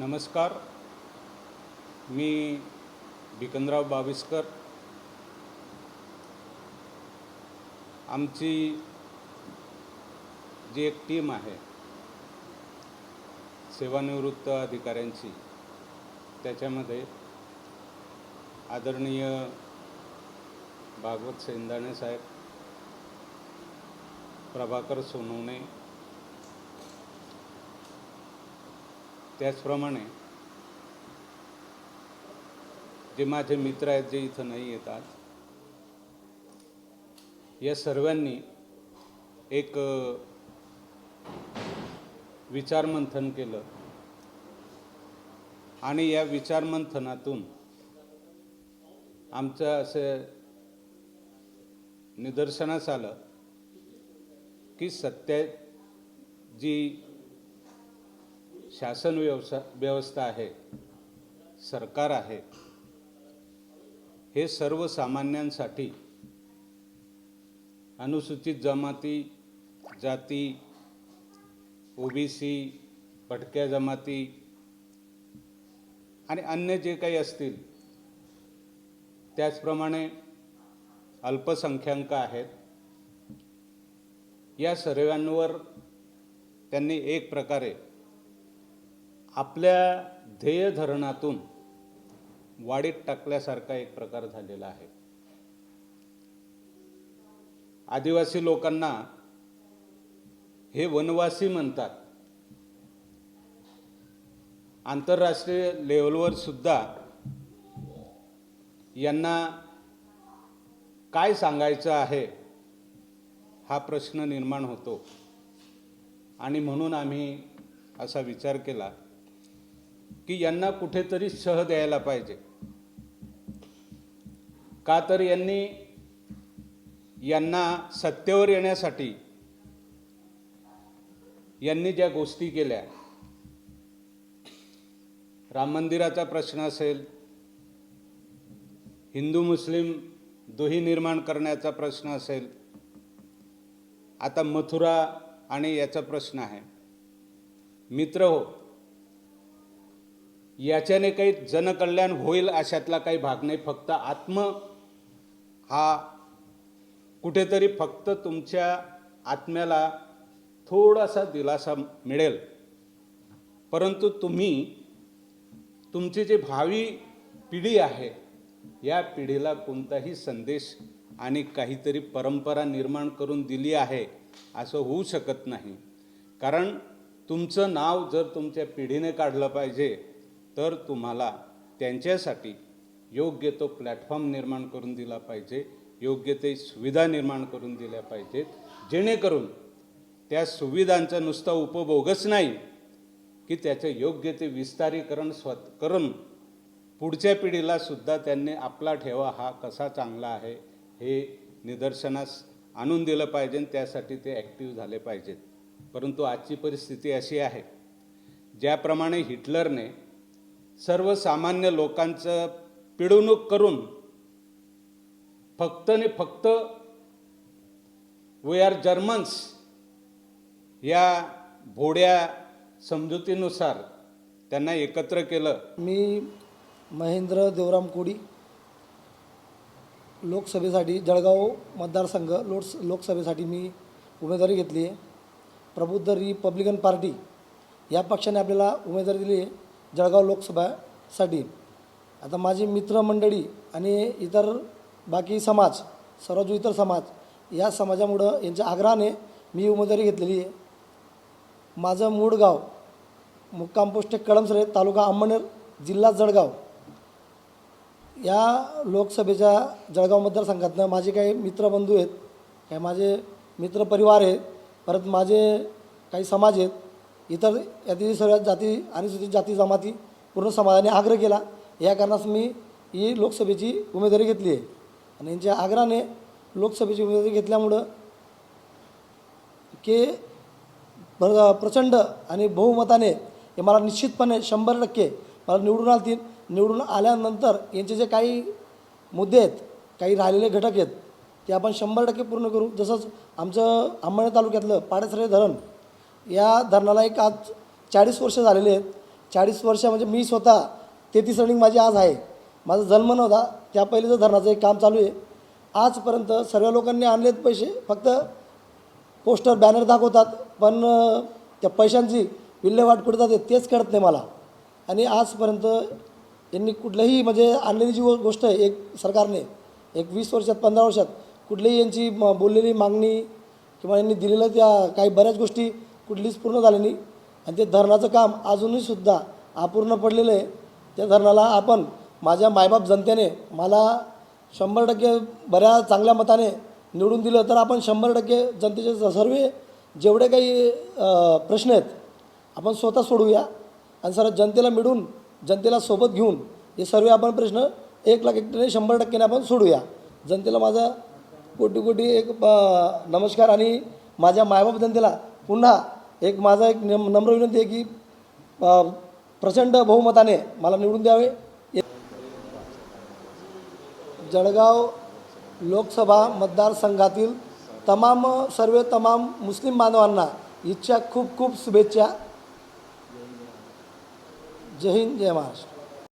नमस्कार. मी भिकनराव बाविस्कर. आमची जी एक टीम आहे सेवानिवृत्त अधिकाऱ्यांची त्याच्यामध्ये आदरणीय भागवत सेंदाणे साहेब प्रभाकर सोनवणे त्याचप्रमाणे जे माझे मित्र आहेत जे इथं नाही येतात या सर्वांनी एक विचारमंथन केलं. आणि या विचारमंथनातून आमचं असं निदर्शनास आलं की सत्य जी शासन व्यवसा व्यवस्था आहे सरकार आहे हे सर्वसामान्यांसाठी अनुसूचित जमाती जाती ओबीसी भटक्या जमाती आणि अन्य जे काही असतील त्याचप्रमाणे अल्पसंख्याक आहेत या सर्वांवर त्यांनी एक प्रकारे आपल्या ध्येय धरणातून वाढीत टाकल्यासारखा एक प्रकार झालेला आहे. आदिवासी लोकांना हे वनवासी म्हणतात. आंतरराष्ट्रीय लेवलवर सुद्धा यांना काय सांगायचं आहे हा प्रश्न निर्माण होतो. आणि म्हणून आम्ही असा विचार केला की यांना कुठेतरी सह द्यायला पाहिजे. का तर यांनी यांना सत्तेवर येण्यासाठी यांनी ज्या गोष्टी केल्या. राम मंदिराचा प्रश्न असेल हिंदू मुस्लिम दोही निर्माण करण्याचा प्रश्न असेल आता मथुरा आणि याचा प्रश्न आहे. मित्र हो याच्याने काही जनकल्याण होईल अशातला काही भाग नाही. फक्त आत्म हा कुठेतरी फक्त तुमच्या आत्म्याला थोडासा दिलासा मिळेल. परंतु तुम्ही तुमची जी भावी पिढी आहे या पिढीला कोणताही संदेश आणि काहीतरी परंपरा निर्माण करून दिली आहे असं होऊ शकत नाही. कारण तुमचं नाव जर तुमच्या पिढीने काढलं पाहिजे तर तुम्हाला त्यांच्यासाठी योग्य तो प्लॅटफॉर्म निर्माण करून दिला पाहिजे योग्य ते सुविधा निर्माण करून दिल्या पाहिजेत जेणेकरून त्या सुविधांचा नुसता उपभोगच नाही की त्याचं योग्य ते विस्तारीकरण स्वत करून पुढच्या पिढीला सुद्धा त्यांनी आपला ठेवा हा कसा चांगला आहे हे निदर्शनास आणून दिलं पाहिजे त्यासाठी ते ॲक्टिव्ह झाले पाहिजेत. परंतु आजची परिस्थिती अशी आहे ज्याप्रमाणे हिटलरने सर्वसामान्य लोकांचं पिडवणूक करून फक्त आणि फक्त वी आर जर्मन्स या भोड्या समजुतीनुसार त्यांना एकत्र केलं. मी महेंद्र देवराम कोडी लोकसभेसाठी जळगाव मतदारसंघ लोकस लोकसभेसाठी मी उमेदवारी घेतली आहे. प्रबुद्ध रिपब्लिकन पार्टी या पक्षाने आपल्याला उमेदवारी दिली आहे. जळगाव लोकसभासाठी. आता माझी मित्रमंडळी आणि इतर बाकी समाज सर्व जो इतर समाज या समाजामुळं यांच्या आग्रहाने मी उमेदवारी घेतलेली आहे. माझं मूळ गाव मुक्काम पोस्ट कळमसरे तालुका अंमनेर जिल्हा जळगाव. या लोकसभेच्या जळगाव मतदारसंघातनं माझे काही मित्रबंधू आहेत काही माझे मित्रपरिवार आहेत परत माझे काही समाज आहेत इतर यातील सर्व जाती आणि सुचित जाती जमाती पूर्ण समाजाने आग्रह केला. या कारणास मी ही लोकसभेची उमेदवारी घेतली आहे. आणि यांच्या आग्रहाने लोकसभेची उमेदवारी घेतल्यामुळं के प्र प्रचंड आणि बहुमताने हे मला निश्चितपणे शंभर टक्के मला निवडून आलतील. निवडून आल्यानंतर यांचे जे काही मुद्दे आहेत काही राहिलेले घटक आहेत ते आपण शंभर टक्के पूर्ण करू. जसंच आमचं अंबळनेर तालुक्यातलं पाडेसरे धरण या धरणाला एक आज चाळीस वर्ष झालेले आहेत. चाळीस वर्ष म्हणजे मी स्वतः तेहतीस रनिंग माझी आज आहे. माझा जन्म नव्हता. त्या पहिलेचं धरणाचं एक काम चालू आहे. आजपर्यंत सर्व लोकांनी आणलेत पैसे. फक्त पोस्टर बॅनर दाखवतात. पण त्या पैशांची विल्हेवाट कुठे जाते तेच कळत नाही मला. आणि आजपर्यंत यांनी कुठलंही म्हणजे आणलेली जी गोष्ट आहे एक सरकारने एक वीस वर्षात पंधरा वर्षात कुठलीही यांची म- बोललेली मागणी किंवा यांनी दिलेल्या त्या काही बऱ्याच गोष्टी कुठलीच पूर्ण झाली नाही. आणि ते धरणाचं काम अजूनही सुद्धा अपूर्ण पडलेलं आहे. त्या धरणाला आपण माझ्या मायबाप जनतेने मला शंभर टक्के बऱ्या चांगल्या मताने निवडून दिलं तर आपण शंभर टक्के जनतेचे सर्व जेवढे काही प्रश्न आहेत आपण स्वतः सोडवूया आणि सर्व जनतेला मिळून जनतेला सोबत घेऊन हे सर्व आपण प्रश्न एक लाख एकट्याने शंभर टक्क्याने आपण सोडूया. जनतेला माझा कोटी कोटी एक नमस्कार आणि माझ्या मायबाप जनतेला पुन्हा एक माझा एक नम- नम्र विनंती आहे की प्रचंड बहुमताने मला निवडून द्यावे. जळगाव लोकसभा मतदारसंघातील तमाम सर्व तमाम मुस्लिम बांधवांना इच्छा खूप खूप शुभेच्छा. जय हिंद जय महाराष्ट्र.